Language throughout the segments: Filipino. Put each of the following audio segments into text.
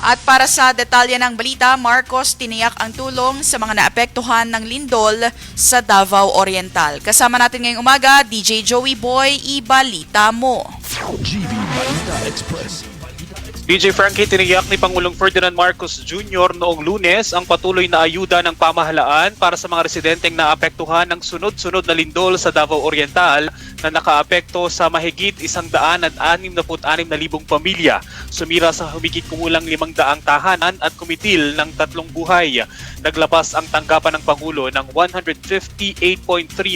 At para sa detalye ng balita, Marcos tiniyak ang tulong sa mga naapektuhan ng lindol sa Davao Oriental. Kasama natin ngayong umaga, DJ Joey Boy, ibalita mo. GB Balita Express. DJ Frankie tiniyak ni Pangulong Ferdinand Marcos Jr. noong lunes ang patuloy na ayuda ng pamahalaan para sa mga residenteng naapektuhan ng sunod-sunod na lindol sa Davao Oriental na nakaapekto sa mahigit isang daan at anim na na libong pamilya. Sumira sa humigit kumulang limang daang tahanan at kumitil ng tatlong buhay. Naglabas ang tanggapan ng Pangulo ng 158.3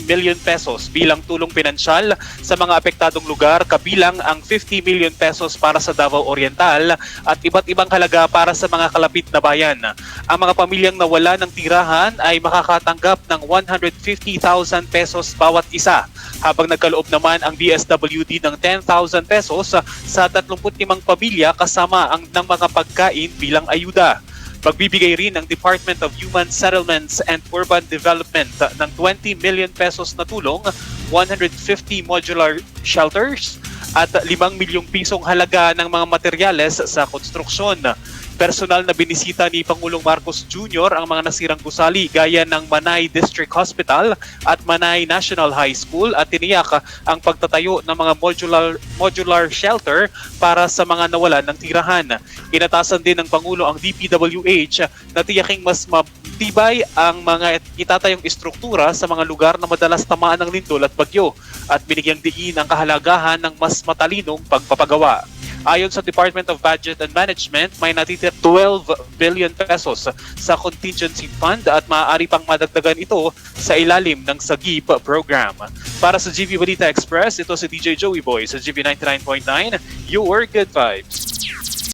million pesos bilang tulong pinansyal sa mga apektadong lugar kabilang ang 50 million pesos para sa Davao Oriental at iba't ibang halaga para sa mga kalapit na bayan. Ang mga pamilyang nawala ng tirahan ay makakatanggap ng 150,000 pesos bawat isa habang nagkaloob naman ang DSWD ng 10,000 pesos sa 35 pamilya kasama ang ng mga pagkain bilang ayuda. Magbibigay rin ang Department of Human Settlements and Urban Development ng 20 million pesos na tulong, 150 modular shelters at 5 milyong pisong halaga ng mga materyales sa konstruksyon. Personal na binisita ni Pangulong Marcos Jr. ang mga nasirang gusali gaya ng Manay District Hospital at Manay National High School at tiniyak ang pagtatayo ng mga modular modular shelter para sa mga nawalan ng tirahan. Inatasan din ng Pangulo ang DPWH na tiyaking mas matibay ang mga itatayong istruktura sa mga lugar na madalas tamaan ng lindol at bagyo at binigyang diin ang kahalagahan ng mas matalinong pagpapagawa. Ayon sa Department of Budget and Management, may natitir 12 billion pesos sa contingency fund at maaari pang madagdagan ito sa ilalim ng SAGIP program. Para sa GB Balita Express, ito si DJ Joey Boy sa GB 99.9, Your Good Vibes.